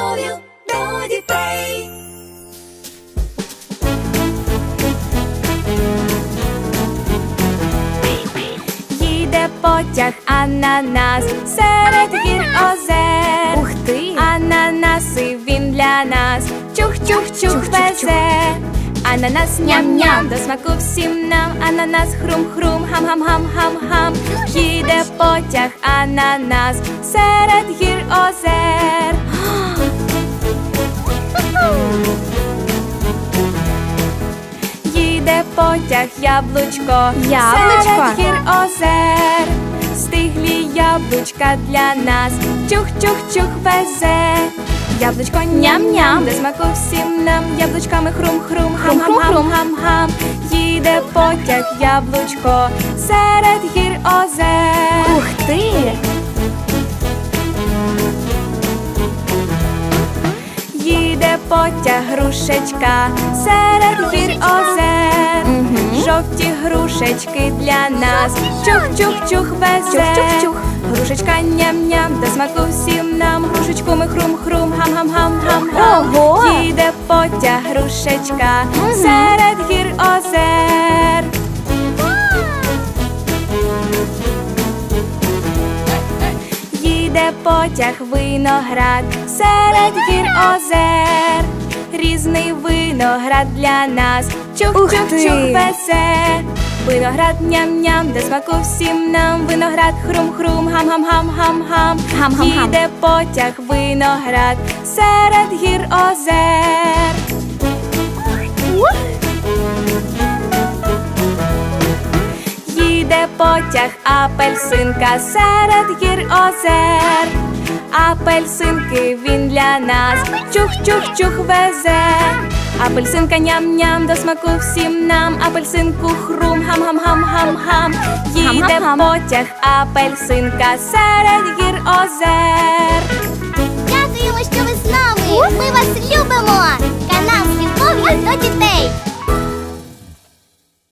любов'ю до дітей. Їде потяг ананас серед гір озер. Ух ти! Ананаси він для нас. Чух-чух-чух везе. Ананас ням-ням, до смаку всім нам. Ананас хрум-хрум, хам-хам-хам-хам-хам. Їде потяг ананас серед гір озер. Потяг яблучко, Яблучко? серед гір озер. Стиглі яблучка для нас. Чух-чух-чух везе. Яблучко ням-ням, до смаку всім нам. Яблучками хрум-хрум, хам-хам-хам-хам-хам. Їде потяг яблучко серед гір озер. Ух ти! Їде потяг грушечка серед гір озер. Жовті грушечки для нас. Чух-чух-чух везе. Чух-чух-чух. Грушечка ням-ням, до смаку всім нам. Грушечку ми хрум-хрум, гам-гам-гам-гам-гам. Ого! Їде потяг грушечка серед гір озер. Їде потяг виноград серед гір озер. Різний виноград для нас. Ух Чух-чух-чух ти! везе. Виноград ням-ням, де смаку всім нам. Виноград хрум-хрум, гам-гам-гам-гам-гам. Гам-гам-гам. Їде потяг виноград серед гір озер. Їде потяг апельсинка серед гір озер. Апельсинки він для нас. Чух-чух-чух везе. Апельсинка ням-ням до смаку всім нам. Апельсинку хрум, гам-гам-гам-гам-гам. Їде потяг апельсинка серед гір озер. Дякуємо, що ви з нами.